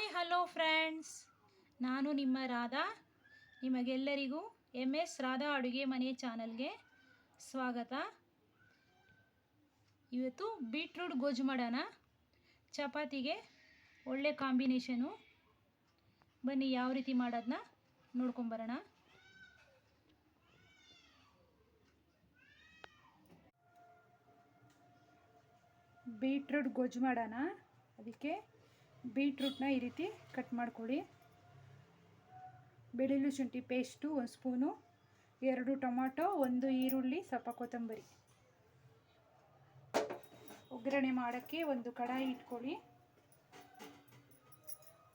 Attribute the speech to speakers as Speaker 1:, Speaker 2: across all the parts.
Speaker 1: Hi hello friends ನಾನು ನಿಮ್ಮ ರಾಧಾ. ನಿಮಗೆಲ್ಲರಿಗೂ ಎಂ ಎಸ್ ರಾಧಾ ಅಡುಗೆ ಮನೆ ಚಾನಲ್ಗೆ ಸ್ವಾಗತ. ಇವತ್ತು ಬೀಟ್ರೂಟ್ ಗೊಜ್ಜು ಮಾಡೋಣ. ಚಪಾತಿಗೆ ಒಳ್ಳೆ ಕಾಂಬಿನೇಷನು. ಬನ್ನಿ, ಯಾವ ರೀತಿ ಮಾಡೋದನ್ನ ನೋಡ್ಕೊಂಬರೋಣ. ಬೀಟ್ರೂಟ್ ಗೊಜ್ಜು ಮಾಡೋಣ. ಅದಕ್ಕೆ ಬೀಟ್ರೂಟ್ನ ಈ ರೀತಿ ಕಟ್ ಮಾಡ್ಕೊಳ್ಳಿ. ಬೆಳ್ಳುಳ್ಳಿ ಶುಂಠಿ ಪೇಸ್ಟು ಒಂದು ಸ್ಪೂನು, ಎರಡು ಟೊಮಾಟೊ, ಒಂದು ಈರುಳ್ಳಿ, ಸ್ವಲ್ಪ ಕೊತ್ತಂಬರಿ. ಒಗ್ಗರಣೆ ಮಾಡೋಕ್ಕೆ ಒಂದು ಕಡಾಯಿ ಇಟ್ಕೊಳ್ಳಿ.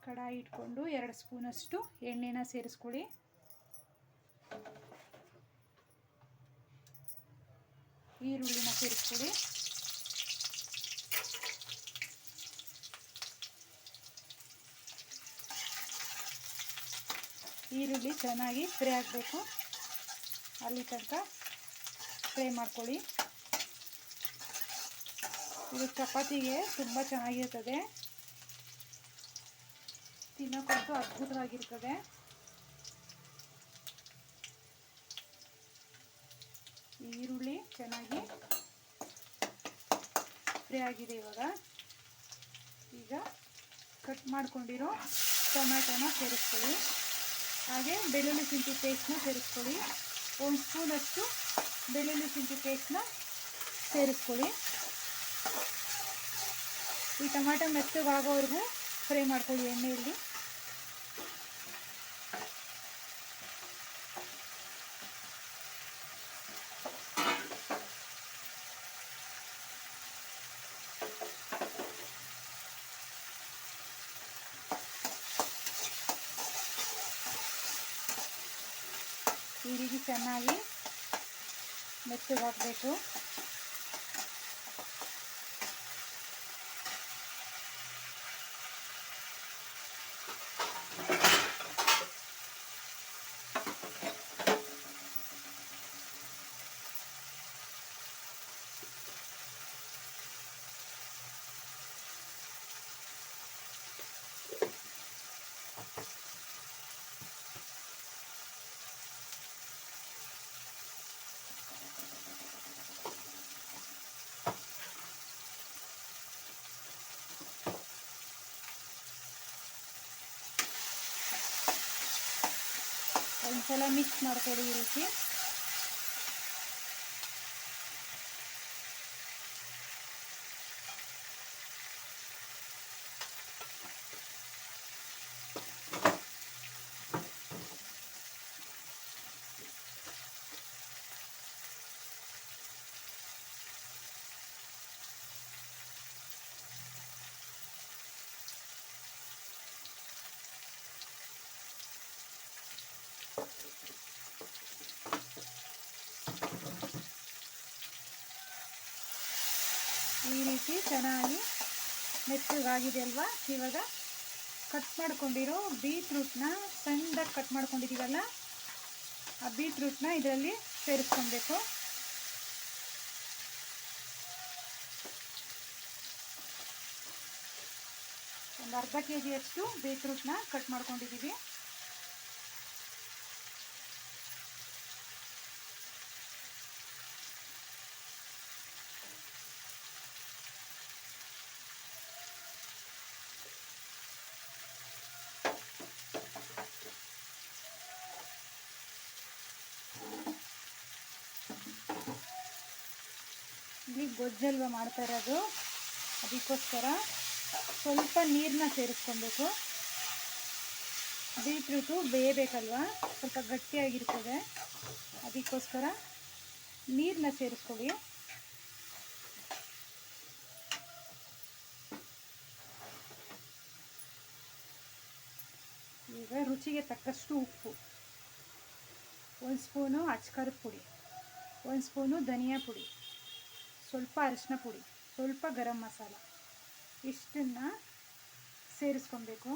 Speaker 1: ಕಡಾಯಿ ಇಟ್ಕೊಂಡು ಎರಡು ಸ್ಪೂನಷ್ಟು ಎಣ್ಣೆನ ಸೇರಿಸ್ಕೊಳ್ಳಿ. ಈರುಳ್ಳಿನ ಸೇರಿಸ್ಕೊಳ್ಳಿ. ಈರುಳ್ಳಿ ಚೆನ್ನಾಗಿ ಫ್ರೈ ಆಗಬೇಕು. ಅಲ್ಲಿ ತನಕ ಫ್ರೈ ಮಾಡ್ಕೊಳ್ಳಿ. ಇದು ಚಪಾತಿಗೆ ತುಂಬ ಚೆನ್ನಾಗಿರ್ತದೆ. ತಿನ್ನೋಕ್ಕಂತೂ ಅದ್ಭುತವಾಗಿರ್ತದೆ. ಈರುಳ್ಳಿ ಚೆನ್ನಾಗಿ ಫ್ರೈ ಆಗಿದೆ ಇವಾಗ. ಈಗ ಕಟ್ ಮಾಡ್ಕೊಂಡಿರೋ ಟೊಮ್ಯಾಟೋನ ಸೇರಿಸ್ಕೊಳ್ಳಿ. ಹಾಗೆ ಬೆಳ್ಳುಳ್ಳಿ ಶುಂಠಿ ಪೇಸ್ಟ್ನ ಸೇರಿಸ್ಕೊಳ್ಳಿ. ಒಂದು ಸ್ಪೂನಷ್ಟು ಬೆಳ್ಳುಳ್ಳಿ ಶುಂಠಿ ಪೇಸ್ಟ್ನ ಸೇರಿಸ್ಕೊಳ್ಳಿ. ಈ ಟೊಮ್ಯಾಟೊ ಮೆತ್ತಗಾಗೋವರೆಗೂ ಫ್ರೈ ಮಾಡ್ಕೊಳ್ಳಿ ಎಣ್ಣೆಯಲ್ಲಿ. ಈ ರೀತಿ ಚೆನ್ನಾಗಿ ಮೆತ್ತಗಾಕಬೇಕು ಒಂದ್ಸಲ ಮಿಕ್ಸ್ ಮಾಡ್ಕೊಳ್ಳಿ ಈ ರೀತಿ ರೀತಿ ಚೆನ್ನಾಗಿ ಮೆತ್ತಗಾಗಿದೆ ಅಲ್ವಾ? ಇವಾಗ ಕಟ್ ಮಾಡ್ಕೊಂಡಿರೋ ಬೀಟ್ರೂಟ್ನ ಸಣ್ಣದಾಗಿ ಕಟ್ ಮಾಡ್ಕೊಂಡಿದ್ದೀವಲ್ಲ, ಆ ಬೀಟ್ರೂಟ್ನ ಇದರಲ್ಲಿ ಸೇರಿಸ್ಕೊಬೇಕು ಒಂದು ಅರ್ಧ ಕೆ ಜಿಯಷ್ಟು ಬೀಟ್ರೂಟ್ನ ಕಟ್ ಮಾಡ್ಕೊಂಡಿದ್ದೀವಿ. ಗೊಜ್ಜಲ್ವ ಮಾಡ್ತಾ ಇರೋದು? ಅದಕ್ಕೋಸ್ಕರ ಸ್ವಲ್ಪ ನೀರನ್ನ ಸೇರಿಸ್ಕೊಬೇಕು. ಬೀಟ್ರೂಟು ಬೇಯಬೇಕಲ್ವ? ಸ್ವಲ್ಪ ಗಟ್ಟಿಯಾಗಿರ್ತದೆ. ಅದಕ್ಕೋಸ್ಕರ ನೀರನ್ನ ಸೇರಿಸ್ಕೊಳ್ಳಿ. ಈಗ ರುಚಿಗೆ ತಕ್ಕಷ್ಟು ಉಪ್ಪು. ಒಂದು ಸ್ಪೂನು ಅಚ್ಕಾರದ ಪುಡಿ. ಒಂದು ಸ್ಪೂನು ಧನಿಯಾ ಪುಡಿ. ಸ್ವಲ್ಪ ಅರಿಶಿನ ಪುಡಿ, ಸ್ವಲ್ಪ ಗರಂ ಮಸಾಲ, ಇಷ್ಟನ್ನು ಸೇರಿಸ್ಕೊಬೇಕು.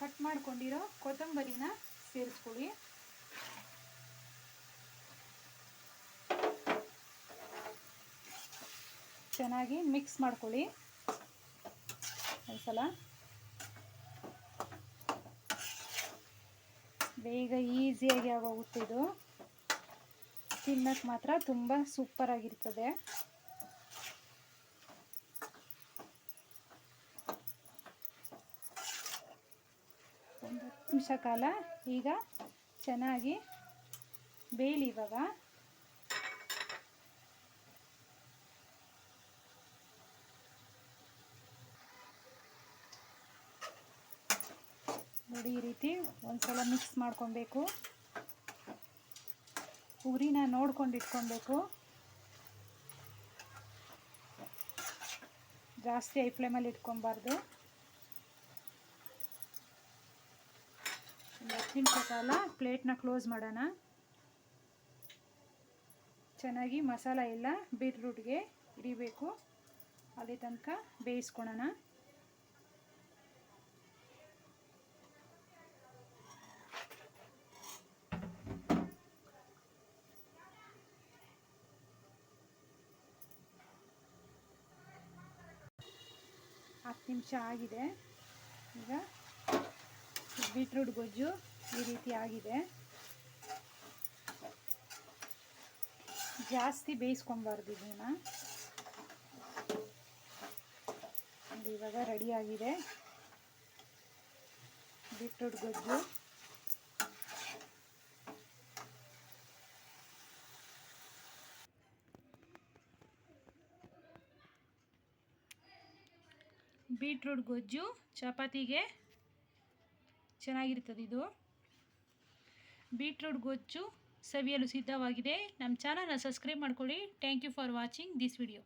Speaker 1: ಕಟ್ ಮಾಡ್ಕೊಂಡಿರೋ ಕೊತ್ತಂಬರಿನ ಸೇರಿಸ್ಕೊಳ್ಳಿ. ಚೆನ್ನಾಗಿ ಮಿಕ್ಸ್ ಮಾಡ್ಕೊಳ್ಳಿ. ಒಂದ್ಸಲ. ಬೇಗ ಈಸಿಯಾಗಿ ಆಗೋಗುತ್ತೆ ಇದು. ತಿನ್ನಕ್ಕೆ ಮಾತ್ರ ತುಂಬ ಸೂಪರಾಗಿರ್ತದೆ ಒಂದು ಹತ್ತು ನಿಮಿಷ ಕಾಲ ಈಗ ಚೆನ್ನಾಗಿ ಬೇಯಲಿ ಇವಾಗ. ನೋಡಿ ಈ ರೀತಿ ಒಂದ್ಸಲ ಮಿಕ್ಸ್ ಮಾಡ್ಕೊಬೇಕು. ಉರಿನ ನೋಡ್ಕೊಂಡು ಇಟ್ಕೊಬೇಕು. ಜಾಸ್ತಿ ಐ ಫ್ಲೇಮಲ್ಲಿ ಇಟ್ಕೊಬಾರ್ದು. ಹತ್ತು ಕಾಲ ಪ್ಲೇಟ್ನ ಕ್ಲೋಸ್ ಮಾಡೋಣ. ಚೆನ್ನಾಗಿ ಮಸಾಲ ಎಲ್ಲ ಬೀಟ್ರೂಟ್ಗೆ ಹಿಡಿಬೇಕು. ಅಲ್ಲಿ ತನಕ ಬೇಯಿಸ್ಕೊಳೋಣ ಹತ್ತು ನಿಮಿಷ ಆಗಿದೆ. ಈಗ ಬೀಟ್ರೂಟ್ ಗೊಜ್ಜು ಈ ರೀತಿ ಆಗಿದೆ. ಜಾಸ್ತಿ ಬೇಯಿಸ್ಕೊಬಾರ್ದು ಇದನ್ನು. ಇವಾಗ ರೆಡಿಯಾಗಿದೆ ಬೀಟ್ರೂಟ್ ಗೊಜ್ಜು. ಬೀಟ್ರೂಟ್ ಗೊಜ್ಜು ಚಪಾತಿಗೆ ಚೆನ್ನಾಗಿರ್ತದೆ ಇದು. ಬೀಟ್ರೂಟ್ ಗೊಜ್ಜು ಸವಿಯಲು ಸಿದ್ಧವಾಗಿದೆ. ನಮ್ಮ ಚಾನಲ್ನ ಸಬ್ಸ್ಕ್ರೈಬ್ ಮಾಡ್ಕೊಳ್ಳಿ. Thank you for watching this video